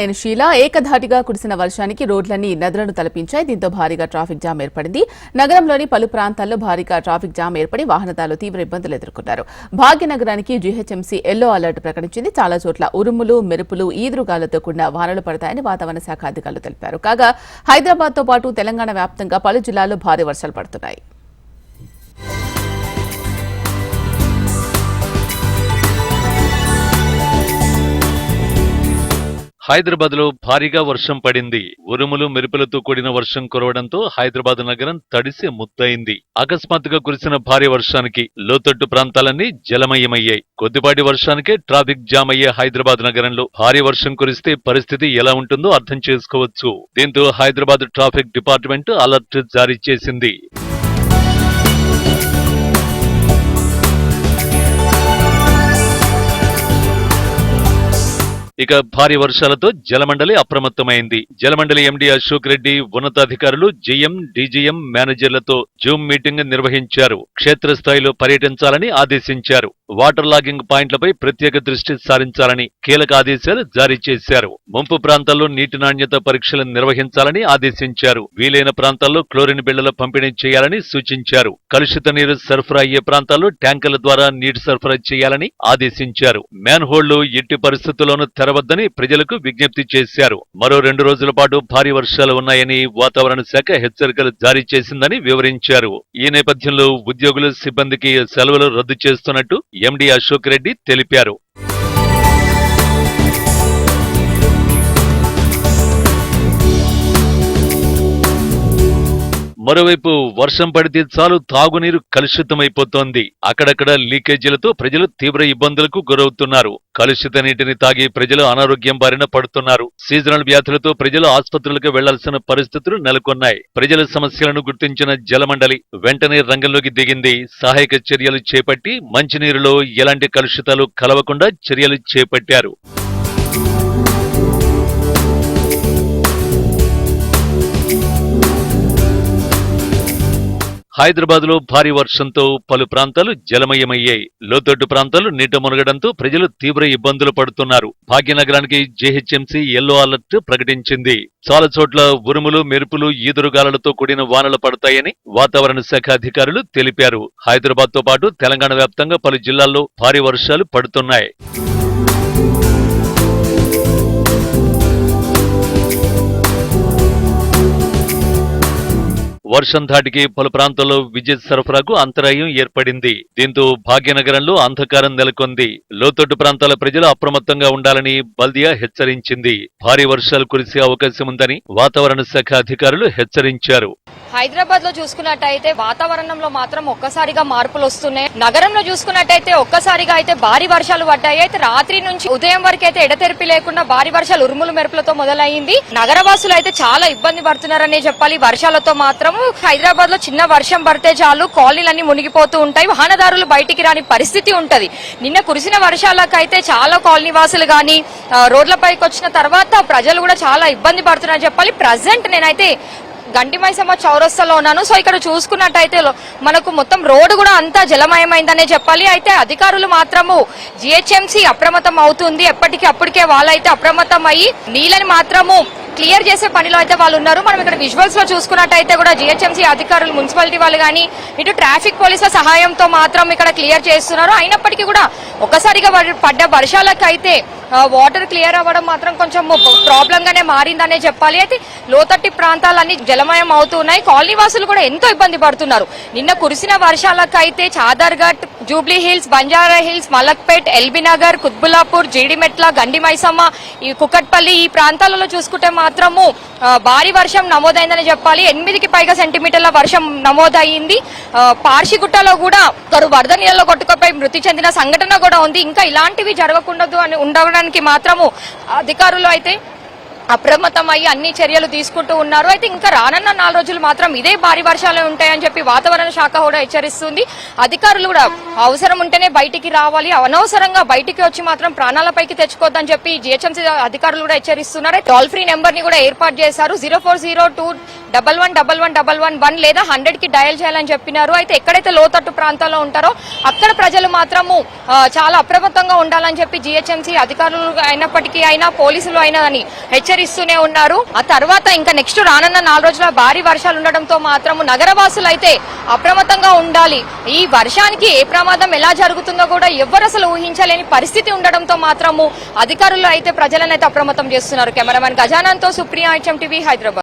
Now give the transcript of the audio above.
నేను షీలా ఏకధాటిగా కురిసిన వర్షానికి రోడ్లన్నీ నదులను తలపించాయి. దీంతో భారీగా ట్రాఫిక్ జామ్ ఏర్పడింది. నగరంలోని పలు ప్రాంతాల్లో భారీగా ట్రాఫిక్ జామ్ ఏర్పడి వాహనదారులు తీవ్ర ఇబ్బందులు ఎదుర్కొన్నారు. భాగ్యనగరానికి జీహెచ్ఎంసీ ఎల్లో అలర్ట్ ప్రకటించింది. చాలా చోట్ల ఉరుములు మెరుపులు ఈదురుగాలతో కూడిన వానలు పడతాయని వాతావరణ శాఖ అధికారులు తెలిపారు. కాగా హైదరాబాద్తో పాటు తెలంగాణ వ్యాప్తంగా పలు జిల్లాల్లో భారీ వర్షాలు పడుతున్నాయి. హైదరాబాద్లో భారీగా వర్షం పడింది. ఉరుములు మెరుపులతో కూడిన వర్షం కురవడంతో హైదరాబాద్ నగరం తడిసి ముద్దయింది. అకస్మాత్తుగా కురిసిన భారీ వర్షానికి లోతట్టు ప్రాంతాలన్నీ జలమయమయ్యాయి. కొద్దిపాటి వర్షానికే ట్రాఫిక్ జామ్ అయ్యే హైదరాబాద్ నగరంలో భారీ వర్షం కురిస్తే పరిస్థితి ఎలా ఉంటుందో అర్థం చేసుకోవచ్చు. దీంతో హైదరాబాద్ ట్రాఫిక్ డిపార్ట్మెంట్ అలర్ట్ జారీ చేసింది. ఇక భారీ వర్షాలతో జలమండలి అప్రమత్తమైంది. జలమండలి ఎండీ అశోక్ రెడ్డి ఉన్నతాధికారులు జేఎం డీజీఎం మేనేజర్లతో జూమ్ మీటింగ్ నిర్వహించారు. క్షేత్రస్థాయిలో పర్యటించాలని ఆదేశించారు. వాటర్ లాగింగ్ పాయింట్లపై ప్రత్యేక దృష్టి సారించాలని కీలక ఆదేశాలు జారీ చేశారు. ముంపు ప్రాంతాల్లో నీటి నాణ్యత పరీక్షలు నిర్వహించాలని ఆదేశించారు. వీలైన ప్రాంతాల్లో క్లోరిన్ బిళ్ళల పంపిణీ చేయాలని సూచించారు. కలుషిత నీరు సరఫరా అయ్యే ప్రాంతాల్లో ట్యాంకర్ల ద్వారా నీటి సరఫరా చేయాలని ఆదేశించారు. మ్యాన్ హోల్డ్లు ఎట్టి పరిస్థితుల్లోనూ తెరవద్దని ప్రజలకు విజ్ఞప్తి చేశారు. మరో రెండు రోజుల పాటు భారీ వర్షాలు ఉన్నాయని వాతావరణ శాఖ హెచ్చరికలు జారీ చేసిందని వివరించారు. ఈ నేపథ్యంలో ఉద్యోగులు సిబ్బందికి సెలవులు రద్దు చేస్తున్నట్టు ఎండి అశోక్ రెడ్డి తెలిపారు. మరోవైపు వర్షం పడితే చాలు తాగునీరు కలుషితమైపోతోంది. అక్కడక్కడ లీకేజీలతో ప్రజలు తీవ్ర ఇబ్బందులకు గురవుతున్నారు. కలుషిత నీటిని తాగి ప్రజలు అనారోగ్యం బారిన పడుతున్నారు. సీజనల్ వ్యాధులతో ప్రజలు ఆసుపత్రులకు వెళ్ళాల్సిన పరిస్థితులు నెలకొన్నాయి. ప్రజల సమస్యలను గుర్తించిన జలమండలి వెంటనే రంగంలోకి దిగింది. సహాయక చర్యలు చేపట్టి మంచినీరులో ఎలాంటి కలుషితాలు కలవకుండా చర్యలు చేపట్టారు. హైదరాబాద్లో భారీ వర్షంతో పలు ప్రాంతాలు జలమయమయ్యాయి. లోతట్టు ప్రాంతాలు నీట మునగడంతో ప్రజలు తీవ్ర ఇబ్బందులు పడుతున్నారు. భాగ్యనగరానికి జేహెచ్ఎంసీ ఎల్లో అలర్ట్ ప్రకటించింది. చాలా చోట్ల ఉరుములు మెరుపులు ఈదురుగాలులతో కూడిన వానలు పడతాయని వాతావరణ శాఖ అధికారులు తెలిపారు. హైదరాబాద్తో పాటు తెలంగాణ వ్యాప్తంగా పలు జిల్లాల్లో భారీ వర్షాలు పడుతున్నాయి. వర్షం ధాటికి పలు ప్రాంతాల్లో విద్యుత్ సరఫరాకు అంతరాయం ఏర్పడింది. దీంతో భాగ్యనగరంలో అంధకారం నెలకొంది. లోతట్టు ప్రాంతాల ప్రజలు అప్రమత్తంగా ఉండాలని బల్దియా హెచ్చరించింది. భారీ వర్షాలు కురిసే అవకాశం ఉందని వాతావరణ శాఖ అధికారులు హెచ్చరించారు. హైదరాబాద్లో చూసుకున్నట్టయితే వాతావరణంలో మాత్రం ఒక్కసారిగా మార్పులు వస్తున్నాయి. నగరంలో చూసుకున్నట్టయితే ఒక్కసారిగా అయితే భారీ వర్షాలు పడ్డాయి. అయితే రాత్రి నుంచి ఉదయం వరకు అయితే ఎడతెరిపి లేకుండా భారీ వర్షాలు ఉరుములు మెరుపులతో మొదలైంది. నగరవాసులు అయితే చాలా ఇబ్బంది పడుతున్నారనే చెప్పాలి. వర్షాలతో మాత్రం హైదరాబాద్లో చిన్న వర్షం పడితే చాలు కాలనీలన్నీ మునిగిపోతూ ఉంటాయి. వాహనదారులు బయటికి రాని పరిస్థితి ఉంటది. నిన్న కురిసిన వర్షాలకైతే చాలా కాలనీ వాసులు గాని రోడ్లపైకి వచ్చిన తర్వాత ప్రజలు కూడా చాలా ఇబ్బంది పడుతున్నారని చెప్పాలి. ప్రజెంట్ నేనైతే గంటి మైసమ్మ చౌరస్తాలో ఉన్నాను. సో ఇక్కడ చూసుకున్నట్టయితే మనకు మొత్తం రోడ్డు కూడా అంతా జలమయమైందనే చెప్పాలి. అయితే అధికారులు మాత్రము జిహెచ్ఎంసీ అప్రమత్తం అవుతుంది ఎప్పటికీ అప్పటికే వాళ్ళైతే అప్రమత్తం అయ్యి నీళ్ళని మాత్రము క్లియర్ చేసే పనిలో అయితే వాళ్ళు ఉన్నారు. మనం ఇక్కడ విజువల్స్లో చూసుకున్నట్టయితే కూడా జిహెచ్ఎంసీ అధికారులు మున్సిపాలిటీ వాళ్ళు కానీ ఇటు ట్రాఫిక్ పోలీసుల సహాయంతో మాత్రం ఇక్కడ క్లియర్ చేస్తున్నారు. అయినప్పటికీ కూడా ఒక్కసారిగా పడ్డ వర్షాలకైతే వాటర్ క్లియర్ అవ్వడం మాత్రం కొంచెం ప్రాబ్లం గానే మారిందనే చెప్పాలి. అయితే లోతట్టి ప్రాంతాలన్నీ జలమయం అవుతున్నాయి కాలనీ వాసులు కూడా ఎంతో ఇబ్బంది పడుతున్నారు. నిన్న కురిసిన వర్షాలకైతే చాదర్ఘట్ జూబ్లీ హిల్స్ బంజారా హిల్స్ మలక్పేట్ ఎల్బీనగర్ కుత్బులాపూర్ జీడిమెట్ల గండి మైసమ్మ ఈ కుక్కట్పల్లి ఈ ప్రాంతాలలో చూసుకుంటే మాత్రము భారీ వర్షం నమోదైందని చెప్పాలి. ఎనిమిదికి పైగా సెంటీమీటర్ల వర్షం నమోదయ్యింది. పార్షిగుట్టలో కూడా ఒకరు వరద నీళ్ళలో కొట్టుకపోయి మృతి చెందిన సంఘటన కూడా ఉంది. ఇంకా ఇలాంటివి జరగకూడదు అని ఉండడానికి మాత్రము అధికారులు అయితే అప్రమత్తమయ్యి అన్ని చర్యలు తీసుకుంటూ ఉన్నారు. అయితే ఇంకా రానున్న నాలుగు రోజులు మాత్రం ఇదే భారీ వర్షాలు ఉంటాయని చెప్పి వాతావరణ శాఖ కూడా హెచ్చరిస్తుంది. అధికారులు కూడా అవసరం ఉంటేనే బయటికి రావాలి. అనవసరంగా బయటికి వచ్చి మాత్రం ప్రాణాలపైకి తెచ్చుకోవద్దని చెప్పి జిహెచ్ఎంసీ అధికారులు కూడా హెచ్చరిస్తున్నారు. టోల్ ఫ్రీ నెంబర్ని కూడా ఏర్పాటు చేశారు. Zero four zero two double one double one double one one లేదా హండ్రెడ్కి డయల్ చేయాలని చెప్పినారు. అయితే ఎక్కడైతే లోతట్టు ప్రాంతాల్లో ఉంటారో అక్కడ ప్రజలు మాత్రము చాలా అప్రమత్తంగా ఉండాలని చెప్పి జిహెచ్ఎంసీ అధికారులు అయినప్పటికీ అయినా పోలీసులు అయినా అని హెచ్చరిస్తూనే ఉన్నారు. ఆ తర్వాత ఇంకా నెక్స్ట్ రానున్న నాలుగు రోజుల భారీ వర్షాలు ఉండడంతో మాత్రము నగరవాసులు అయితే అప్రమత్తంగా ఉండాలి. ఈ వర్షానికి ఏ ప్రమాదం ఎలా జరుగుతుందో కూడా ఎవ్వరు అసలు ఊహించలేని పరిస్థితి ఉండడంతో మాత్రము అధికారులు అయితే ప్రజలను అయితే అప్రమత్తం చేస్తున్నారు. కెమెరామెన్ గజానంతో సుప్రియా హెచ్ఎం టీవీ హైదరాబాద్.